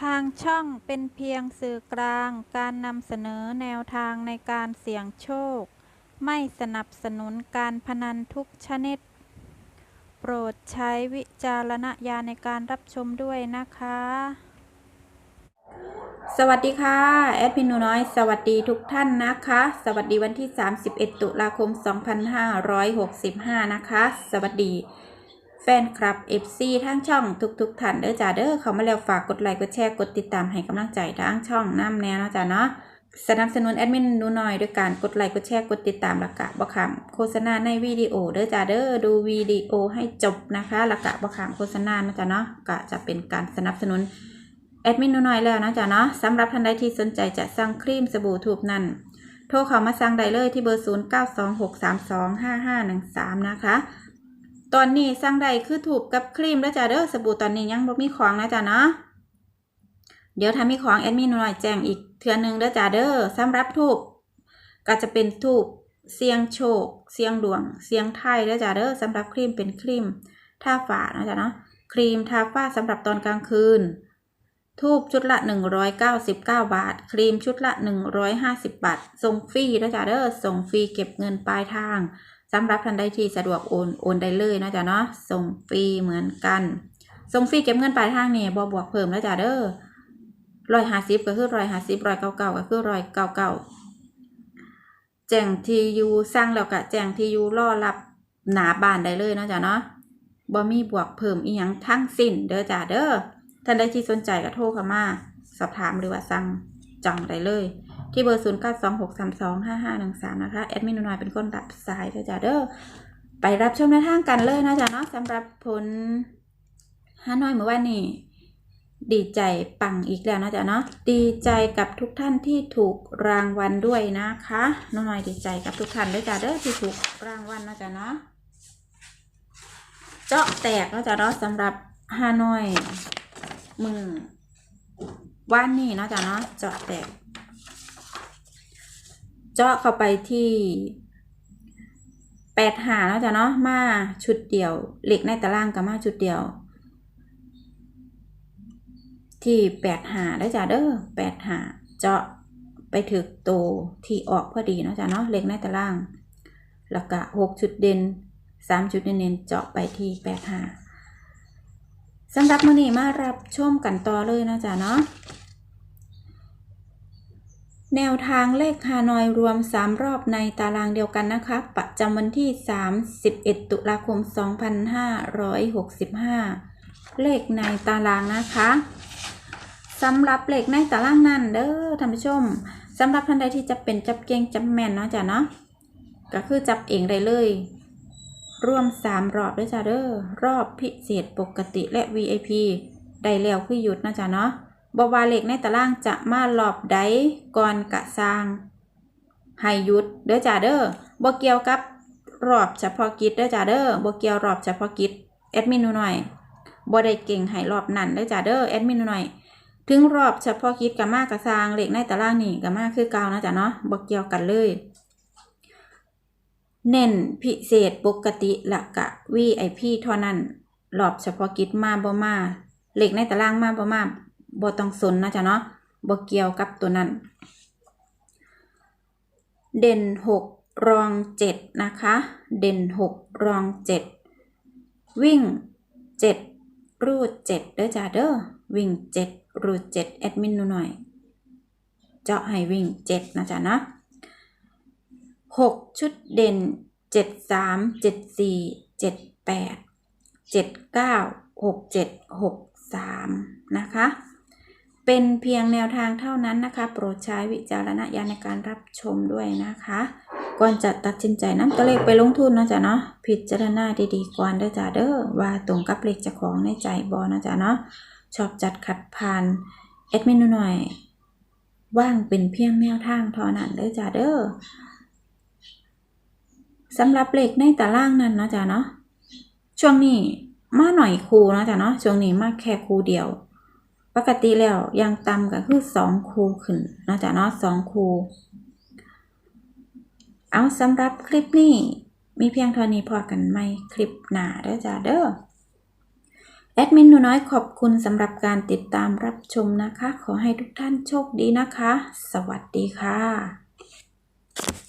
ทางช่องเป็นเพียงสื่อกลางการนำเสนอแนวทางในการเสี่ยงโชค ไม่สนับสนุนการพนันทุกชนิด โปรดใช้วิจารณญาณในการรับชมด้วยนะคะ สวัสดีค่ะ แอดมินหนูน้อย สวัสดีทุกท่านนะคะ สวัสดีวันที่ 31 ตุลาคม 2565 นะคะ สวัสดี แฟนคลับ FC ทั้งช่องทุกๆท่านเด้อจ้าเด้อเขามาแล้วฝากกดไลค์กดแชร์กดติดตามให้กำลังใจทางช่องน้ำแน่นะจ้าเนาะสนับสนุนแอดมินนูน้อยด้วยการกดไลค์กดแชร์กดติดตามและกะบ่คำโฆษณาในวิดีโอเด้อจ้าเด้อดูวิดีโอให้จบนะคะและกะบ่คำโฆษณานะจ้าเนาะกะจะเป็นการสนับสนุนแอดมินนูน้อยแล้วนะจ๊ะเนาะสำหรับท่านใดที่สนใจจะสั่งครีมสบู่ทูบนั่นโทรเข้ามาสั่งได้เลยที่เบอร์ 0 9 2 6 3 2 5 5 1 3 นะคะ ตอนนี้สั่งได้คือถูกกับครีมแล้วจ้ะเด้อสบู่ตอนนี้ยังบ่มีของนะจ๊ะเนาะเดี๋ยวถ้ามีของแอดมินหนูน้อยแจ้งอีกเทื่อนึงเด้อจ้ะเด้อสำหรับทูบก็จะเป็นทูบเสียงโชค เสียงดวง เสียงไทยเด้อจ้ะเด้อสำหรับครีมเป็นครีมทาฝ้านะจ๊ะเนาะครีมทาฝ้าสำหรับตอนกลางคืน ทูบชุดละ 199 บาท ครีมชุดละ 150 บาทส่งฟรีนะจ๊ะเด้อส่งฟรีเก็บเงินปลายทาง สำหรับท่านใดที่สะดวกโอนโอนได้เลยนะจ๊ะเนาะส่งฟรีเหมือนกัน ส่งฟรีเก็บเงินปลายทางนี่บอบวกเพิ่มนะจ๊ะเด้อร้อยห้าสิบก็คือร้อยห้าสิบร้อยเก้าเก้าก็คือร้อยเก้าเก้าแจ้งทียูสร้างแล้วก็แจ้งทียูรอรับหนาบ้านได้เลยนะจ๊ะเนาะบ่มีบวกเพิ่มอีหยังทั้งสิ้นเด้อจ้ะเด้อท่านใดที่สนใจก็โทรเข้ามา สอบถามหรือว่าสั่งจองได้เลย ที่เบอร์ 0 9 2 6 3 2 5 5 1 3 นะคะ แอดมินหน่อยเป็นคนรับสายเด้อจ้าเด้อไปรับชมในทางกันเลยนะจ๊ะเนาะสำหรับผลฮานอยเมื่อวานนี้ดีใจปังอีกแล้วนะจ๊ะเนาะดีใจกับทุกท่านที่ถูกรางวัลด้วยนะคะน้องหน่อยดีใจกับทุกท่านด้วยจ้าเด้อที่ถูกรางวัลนะจ๊ะเนาะเจาะแตกนะจ๊ะเนาะสำหรับฮานอยมือว่านนี่นะจ๊ะเนาะเจาะแตก เจาะเข้าไปที่แปดหาเนาะจ๊ะเนาะมาชุดเดียวเหล็กในตารางกับมาชุดเดียว ที่แปดหาได้จ้ะเด้อแปดหาเจาะไปถึกโตที่ออกพอดีเนาะจ๊ะเนาะเหล็กในตารางแล้วก็หกชุดเด่นสามชุดเน้นเจาะไปที่แปดหาสำหรับมื้อนี้มารับชมกันต่อเลยนะจ๊ะเนาะ แนวทางเลขฮานอยรวม 3 รอบในตารางเดียวกันนะคะ ประจำวันที่ 31 ตุลาคม 2565 เลขในตารางนะคะสำหรับเลขในตารางนั้นเด้อท่านผู้ชมสำหรับท่านใดที่จะเป็นจับเก่งจับแม่นเนาะจ๊ะเนาะก็คือจับเองได้เลย ร่วม 3 รอบด้วยจ้าเด้อรอบพิเศษปกติและ VIP ได้แล้วคือหยุดนะจ๊ะเนาะ บวาเล็กในตารางจะมารอบใดก่อนกะสร้างให้ยุดเด้อจ้าเด้อบ่เกี่ยวกับรอบเฉพาะกิจเด้อจ้าเด้อบ่เกี่ยวรอบเฉพาะกิจแอดมินหน่อยบ่ได้เก่งให้รอบนั้นเด้อจ้าเด้อแอดมินหน่อยถึงรอบเฉพาะกิจกับมากกะสร้างเล็กในตารางนี่กับมาคือเก่านะจ๊ะเนาะบ่เกี่ยวกันเลย เน้นพิเศษปกติละกะ VIP เท่านั้นรอบเฉพาะกิจมาบ่มาเหล็กในตารางมาบ่มา บ่ต้องสนนะจ๊ะเนาะบ่เกี่ยวกับตัวนั้น เด่นหกรองเจ็ดนะคะ เด่นหกรองเจ็ดวิ่งเจ็ดรูดเจ็ดเด้อจ้าเด้อวิ่งเจ็ดรูดเจ็ดแอดมินหนูหน่อย เจาะให้วิ่งเจ็ดนะจ๊ะเนาะหกชุดเด่นเจ็ดสามเจ็ดสี่เจ็ดแปดเจ็ดเก้าหกเจ็ดหกสามนะคะ เป็นเพียงแนวทางเท่านั้นนะคะ โปรดใช้วิจารณญาณในการรับชมด้วยนะคะ ก่อนจะตัดสินใจนำตัวเลขไปลงทุนนะจ๊ะเนาะพิจารณาดีๆก่อนเด้อจ้าเด้อว่าตรงกับเลขจ้าของในใจบอนะจ๊ะเนาะชอบจัดขัดผ่านแอดมินหน่อยว่างเป็นเพียงแนวทางเท่านั้นเด้อจ้าเด้อสำหรับเลขในตารางนั้นนะจ๊ะเนาะช่วงนี้มาหน่อยครูนะจ๊ะเนาะช่วงนี้มาแค่ครูเดียว ปกติแล้วยังต่ำก็คือสองครูขึ้นนะจ๊ะเนาะสองครูเอาสำหรับคลิปนี้ มีเพียงเท่านี้พอกันไหมคลิปหน้าเด้อจ้าเด้อแอดมินหนูน้อยขอบคุณสำหรับการติดตามรับชมนะคะ ขอให้ทุกท่านโชคดีนะคะ สวัสดีค่ะ